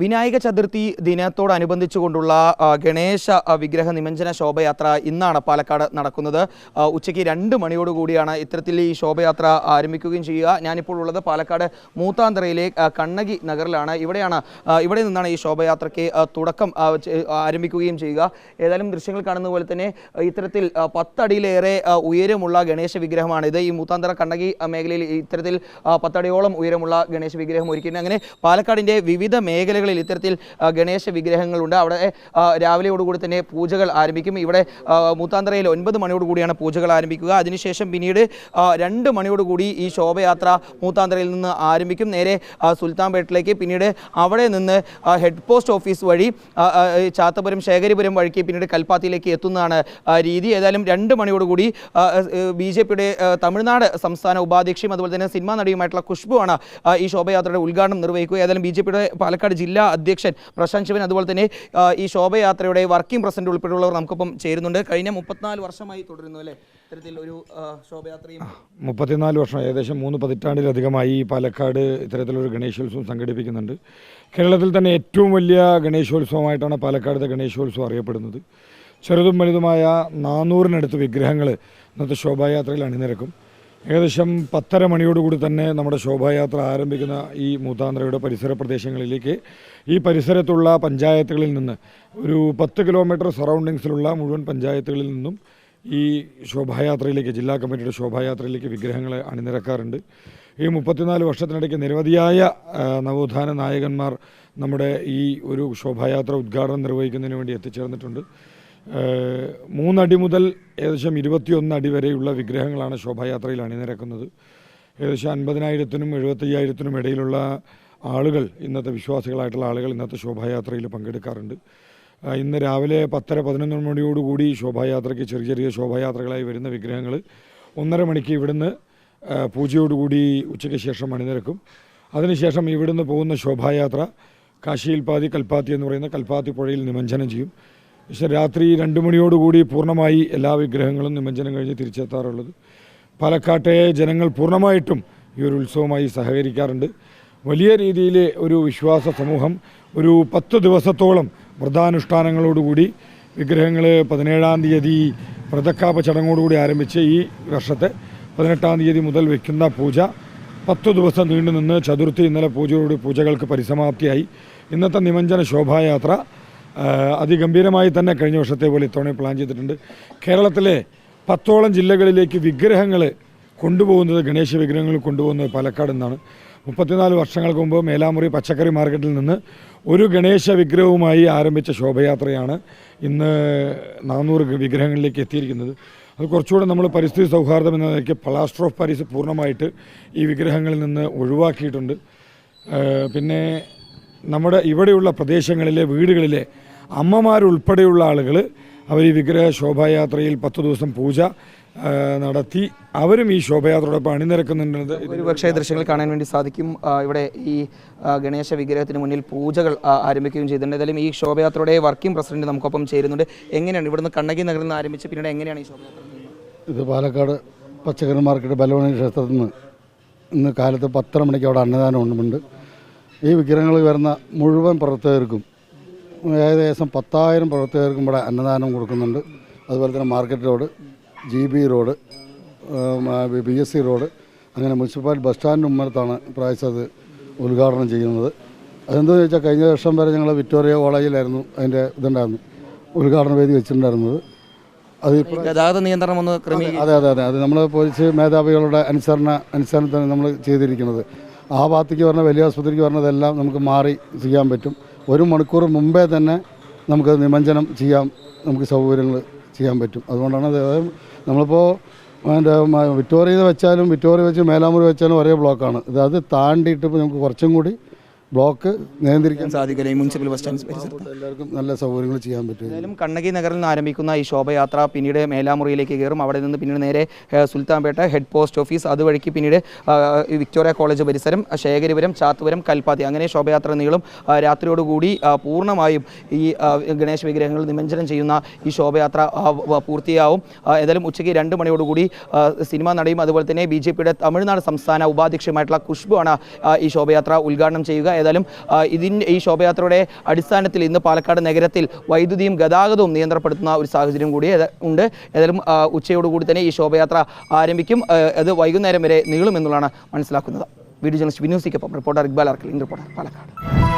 വിനായക ചതുർത്ഥി ദിനത്തോടനുബന്ധിച്ചുകൊണ്ടുള്ള ഗണേശ വിഗ്രഹ നിമഞ്ജന ശോഭയാത്ര ഇന്നാണ് പാലക്കാട് നടക്കുന്നത്. ഉച്ചയ്ക്ക് രണ്ട് മണിയോടുകൂടിയാണ് ഇത്തരത്തിൽ ഈ ശോഭയാത്ര ആരംഭിക്കുകയും ചെയ്യുക. ഞാനിപ്പോൾ ഉള്ളത് പാലക്കാട് മൂത്താന്തറയിലെ കണ്ണകി നഗറിലാണ്. ഇവിടെയാണ് ഇവിടെ നിന്നാണ് ഈ ശോഭയാത്രയ്ക്ക് തുടക്കം ആരംഭിക്കുകയും ചെയ്യുക. ഏതായാലും ദൃശ്യങ്ങൾ കാണുന്ന പോലെ തന്നെ ഇത്തരത്തിൽ പത്തടിയിലേറെ ഉയരമുള്ള ഗണേശ വിഗ്രഹമാണ് ഇത്. ഈ മൂത്താന്തറ കണ്ണകി മേഖലയിൽ ഇത്തരത്തിൽ പത്തടിയോളം ഉയരമുള്ള ഗണേശ വിഗ്രഹം ഒരുക്കിയിട്ടുണ്ട്. അങ്ങനെ പാലക്കാടിന്റെ വിവിധ മേഖലകളിൽ ഇത്തരത്തിൽ ഗണേശ വിഗ്രഹങ്ങളുണ്ട്. അവിടെ രാവിലെയോടുകൂടി തന്നെ പൂജകൾ ആരംഭിക്കും. ഇവിടെ മൂത്താന്തറയിൽ ഒൻപത് മണിയോടുകൂടിയാണ് പൂജകൾ ആരംഭിക്കുക. അതിനുശേഷം പിന്നീട് രണ്ട് മണിയോടുകൂടി ഈ ശോഭയാത്ര മൂത്താന്തറയിൽ നിന്ന് ആരംഭിക്കും. നേരെ സുൽത്താൻപേട്ടിലേക്ക് പിന്നീട് അവിടെ നിന്ന് ഹെഡ് പോസ്റ്റ് ഓഫീസ് വഴി ചാത്തപുരം ശേഖരിപുരം വഴിക്ക് പിന്നീട് കൽപ്പാത്തിയിലേക്ക് എത്തുന്നതാണ് രീതി. ഏതായാലും രണ്ട് മണിയോടുകൂടി ബി ജെ പിയുടെ തമിഴ്നാട് സംസ്ഥാന ഉപാധ്യക്ഷയും അതുപോലെ തന്നെ സിനിമാ നടിയുമായിട്ടുള്ള ഖുഷ്ബുവാണ് ഈ ശോഭയാത്രയുടെ ഉദ്ഘാടനം നിർവഹിക്കുക. ഏതായാലും ബി ജെ പിയുടെ പാലക്കാട് ജില്ലാ അധ്യക്ഷൻ പ്രശാന്ത് ശിവൻ അതുപോലെ തന്നെ ഈ ശോഭയാത്രയുടെ വർക്കിംഗ് പ്രസിഡന്റ് ഉൾപ്പെടെയുള്ളവർ നമുക്കൊപ്പം ചേരുന്നുണ്ട്. കഴിഞ്ഞ മുപ്പത്തിനാല് വർഷമായി തുടരുന്നു അല്ലേ? ഒരു മുപ്പത്തിനാല് വർഷം ഏകദേശം മൂന്ന് പതിറ്റാണ്ടിലധികമായി പാലക്കാട് ഇത്തരത്തിലൊരു ഗണേശോത്സവം സംഘടിപ്പിക്കുന്നുണ്ട്. കേരളത്തിൽ തന്നെ ഏറ്റവും വലിയ ഗണേശോത്സവമായിട്ടാണ് പാലക്കാടത്തെ ഗണേശോത്സവം അറിയപ്പെടുന്നത്. ചെറുതും വലുതുമായ നാനൂറിനടുത്ത് വിഗ്രഹങ്ങൾ ഇന്നത്തെ ശോഭായാത്രയിൽ അണിനിരക്കും. ഏകദേശം പത്തര മണിയോടുകൂടി തന്നെ നമ്മുടെ ശോഭായാത്ര ആരംഭിക്കുന്ന ഈ മൂത്താന്ത്രയുടെ പരിസര പ്രദേശങ്ങളിലേക്ക് ഈ പരിസരത്തുള്ള പഞ്ചായത്തുകളിൽ നിന്ന് ഒരു പത്ത് കിലോമീറ്റർ സറൗണ്ടിങ്സിലുള്ള മുഴുവൻ പഞ്ചായത്തുകളിൽ നിന്നും ഈ ശോഭായാത്രയിലേക്ക് ജില്ലാ കമ്മിറ്റിയുടെ ശോഭായാത്രയിലേക്ക് വിഗ്രഹങ്ങളെ അണിനിരക്കാറുണ്ട്. ഈ മുപ്പത്തിനാല് വർഷത്തിനിടയ്ക്ക് നിരവധിയായ നവോത്ഥാന നായകന്മാർ നമ്മുടെ ഈ ഒരു ശോഭായാത്ര ഉദ്ഘാടനം നിർവഹിക്കുന്നതിന് വേണ്ടി എത്തിച്ചേർന്നിട്ടുണ്ട്. മൂന്നടി മുതൽ ഏകദേശം ഇരുപത്തിയൊന്ന് അടി വരെയുള്ള വിഗ്രഹങ്ങളാണ് ശോഭായാത്രയിൽ അണിനിരക്കുന്നത്. ഏകദേശം അൻപതിനായിരത്തിനും എഴുപത്തയ്യായിരത്തിനും ഇടയിലുള്ള ആളുകൾ ഇന്നത്തെ വിശ്വാസികളായിട്ടുള്ള ആളുകൾ ഇന്നത്തെ ശോഭായാത്രയിൽ പങ്കെടുക്കാറുണ്ട്. ഇന്ന് രാവിലെ പത്തര പതിനൊന്ന് മണിയോടുകൂടി ശോഭായാത്രയ്ക്ക് ചെറിയ ചെറിയ ശോഭായാത്രകളായി വരുന്ന വിഗ്രഹങ്ങൾ ഒന്നര മണിക്ക് ഇവിടുന്ന് പൂജയോടുകൂടി ഉച്ചയ്ക്ക് ശേഷം അണിനിരക്കും. അതിനുശേഷം ഇവിടുന്ന് പോകുന്ന ശോഭായാത്ര കാശിയിൽപാതി കൽപ്പാത്തി എന്ന് പറയുന്ന കൽപ്പാത്തി പുഴയിൽ നിമഞ്ജനം ചെയ്യും. പക്ഷേ രാത്രി രണ്ട് മണിയോടുകൂടി പൂർണമായി എല്ലാ വിഗ്രഹങ്ങളും നിമജ്ജനം കഴിഞ്ഞ് തിരിച്ചെത്താറുള്ളത്. പാലക്കാട്ടെ ജനങ്ങൾ പൂർണമായിട്ടും ഈ ഒരു ഉത്സവമായി സഹകരിക്കാറുണ്ട്. വലിയ രീതിയിൽ ഒരു വിശ്വാസ സമൂഹം ഒരു പത്ത് ദിവസത്തോളം വ്രതാനുഷ്ഠാനങ്ങളോടുകൂടി വിഗ്രഹങ്ങൾ പതിനേഴാം തീയതി വ്രതക്കാപ ചടങ്ങോടുകൂടി ആരംഭിച്ച് ഈ വർഷത്തെ പതിനെട്ടാം തീയതി മുതൽ വയ്ക്കുന്ന പൂജ പത്തു ദിവസം നീണ്ടു നിന്ന് ചതുർത്ഥി ഇന്നലെ പൂജയോട് പൂജകൾക്ക് പരിസമാപ്തിയായി. ഇന്നത്തെ നിമഞ്ജന ശോഭായാത്ര അതിഗംഭീരമായി തന്നെ കഴിഞ്ഞ വർഷത്തെ പോലെ ഇത്തവണ പ്ലാൻ ചെയ്തിട്ടുണ്ട്. കേരളത്തിലെ പത്തോളം ജില്ലകളിലേക്ക് വിഗ്രഹങ്ങൾ കൊണ്ടുപോകുന്നത് ഗണേശ വിഗ്രഹങ്ങൾ കൊണ്ടുപോകുന്നത് പാലക്കാട് നിന്നാണ്. മുപ്പത്തിനാല് വർഷങ്ങൾക്ക് മുമ്പ് മേലാമുറി പച്ചക്കറി മാർക്കറ്റിൽ നിന്ന് ഒരു ഗണേശ വിഗ്രഹവുമായി ആരംഭിച്ച ശോഭയാത്രയാണ് ഇന്ന് നാനൂറ് വിഗ്രഹങ്ങളിലേക്ക് എത്തിയിരിക്കുന്നത്. അത് കുറച്ചുകൂടെ നമ്മൾ പരിസ്ഥിതി സൗഹാർദ്ദം എന്ന നിലയ്ക്ക് പ്ലാസ്റ്റർ ഓഫ് പാരീസ് പൂർണമായിട്ട് ഈ വിഗ്രഹങ്ങളിൽ നിന്ന് ഒഴിവാക്കിയിട്ടുണ്ട്. പിന്നെ നമ്മുടെ ഇവിടെയുള്ള പ്രദേശങ്ങളിലെ വീടുകളിലെ അമ്മമാരുൾപ്പെടെയുള്ള ആളുകൾ അവർ ഈ വിഗ്രഹ ശോഭായാത്രയിൽ പത്ത് ദിവസം പൂജ നടത്തി അവരും ഈ ശോഭയാത്രയോടൊപ്പം അണിനിരക്കുന്നുണ്ട്. ഒരുപക്ഷെ ദൃശ്യങ്ങൾ കാണാൻ വേണ്ടി സാധിക്കും. ഇവിടെ ഈ ഗണേശ വിഗ്രഹത്തിന് മുന്നിൽ പൂജകൾ ആരംഭിക്കുകയും ചെയ്തിട്ടുണ്ട്. ഏതായാലും ഈ ശോഭയാത്രയുടെ വർക്കിംഗ് പ്രസിഡന്റ് നമുക്കൊപ്പം ചേരുന്നുണ്ട്. എങ്ങനെയാണ് ഇവിടുന്ന് കണ്ണകി നഗറിൽ നിന്ന് ആരംഭിച്ച് പിന്നീട് എങ്ങനെയാണ് ഈ ശോഭയാത്ര? ഇത് പാലക്കാട് പച്ചക്കറി മാർക്കറ്റ് ബലവണി ക്ഷേത്രത്തിൽ നിന്ന് ഇന്ന് കാലത്ത് പത്തര മണിക്ക് അവിടെ അന്നദാനം ഉണ്ട് ഈ വിഗ്രഹങ്ങൾ വരുന്ന മുഴുവൻ പ്രവർത്തകർക്കും ഏകദേശം പത്തായിരം പ്രവർത്തകർക്കും ഇവിടെ അന്നദാനം കൊടുക്കുന്നുണ്ട്. അതുപോലെ തന്നെ market road G B road B S C road അങ്ങനെ മുനിസിപ്പാലിറ്റി ബസ് സ്റ്റാൻഡിന് മുമ്പത്താണ് അത് ഉദ്ഘാടനം ചെയ്യുന്നത്. അതെന്താണെന്ന് വെച്ചാൽ കഴിഞ്ഞ വർഷം വരെ ഞങ്ങൾ വിക്ടോറിയ കോളേജിലായിരുന്നു അതിന്റെ ഇതുണ്ടായിരുന്നു ഉദ്ഘാടന വേദി വെച്ചിട്ടുണ്ടായിരുന്നത്. അത് ഗതാഗത നിയന്ത്രണം ഒന്ന് അതെ അതെ അതെ അത്. നമ്മൾ പോലീസ് മേധാവികളുടെ അനുസരണ അനുസരണത്തിന് നമ്മൾ ചെയ്തിരിക്കുന്നത്. ആ ഭാഗത്തേക്ക് പറഞ്ഞ വലിയ ആസ്പത്രിക്ക് പറഞ്ഞതെല്ലാം നമുക്ക് മാറി ചെയ്യാൻ പറ്റും. ഒരു മണിക്കൂർ മുമ്പേ തന്നെ നമുക്ക് നിമഞ്ജനം ചെയ്യാം നമുക്ക് സൗകര്യങ്ങൾ ചെയ്യാൻ പറ്റും. അതുകൊണ്ടാണ് നമ്മളിപ്പോൾ അതിന്റെ വിക്ടോറിയ വെച്ചാലും വിക്ടോറിയ വെച്ച് മേലാമൂർ വെച്ചാലും ഒരേ ബ്ലോക്കാണ്. ഇത് അത് താണ്ടിയിട്ട് ഇപ്പോൾ നമുക്ക് കുറച്ചും കൂടി ബ്ലോക്ക് നിയന്ത്രിക്കാൻ സാധിക്കില്ല ഈ മുനിസിപ്പൽ ബസ് സ്റ്റാൻഡ് പരിസരത്ത്. എല്ലാവർക്കും നല്ല സൗകര്യങ്ങൾ ചെയ്യാൻ പറ്റും. എന്തായാലും കണ്ണകി നഗറിൽ നിന്ന് ആരംഭിക്കുന്ന ഈ ശോഭയാത്ര പിന്നീട് മേലാമുറിയിലേക്ക് കയറും. അവിടെ നിന്ന് പിന്നീട് നേരെ ഏഹ്, സുൽത്താൻപേട്ട ഹെഡ് പോസ്റ്റ് ഓഫീസ്. അതുവഴിക്ക് പിന്നീട് ആ, ഈ വിക്ടോറിയ കോളേജ് പരിസരം ശേഖരിപുരം ചാത്തുപുരം കൽപ്പാത്തി. അങ്ങനെ ശോഭയാത്ര നീളും. ആ, രാത്രിയോടുകൂടി ആ, പൂർണമായും ഈ ആ, ഗണേശ വിഗ്രഹങ്ങൾ നിമഞ്ജനം ചെയ്യുന്ന ഈ ശോഭയാത്ര ആ, വ- പൂർത്തിയാവും. ആ, ഏതായാലും ഉച്ചയ്ക്ക് രണ്ട് മണിയോടുകൂടി ആ, സിനിമാ നടയും അതുപോലെ തന്നെ ബി ജെ പിയുടെ തമിഴ്നാട് സംസ്ഥാന ഉപാധ്യക്ഷയുമായിട്ടുള്ള ഖുഷ്ബു ആണ് ആ, ഈ ശോഭയാത്ര ഉദ്ഘാടനം ചെയ്യുക. ഏതായാലും ഇതിന് ഈ ശോഭയാത്രയുടെ അടിസ്ഥാനത്തിൽ ഇന്ന് പാലക്കാട് നഗരത്തിൽ വൈദ്യുതിയും ഗതാഗതവും നിയന്ത്രപ്പെടുത്തുന്ന ഒരു സാഹചര്യം കൂടി ഉണ്ട്. ഏതായാലും ഉച്ചയോടുകൂടി തന്നെ ഈ ശോഭയാത്ര ആരംഭിക്കും. അത് വൈകുന്നേരം വരെ നീളുമെന്നുള്ളതാണ് മനസ്സിലാക്കുന്നത്. വീഡിയോ ജേണലിസ്റ്റ് വിനോസിക്കൊപ്പം റിപ്പോർട്ടർ ഇക്ബാൽ അർക്കൽ റിപ്പോർട്ടർ പാലക്കാട്.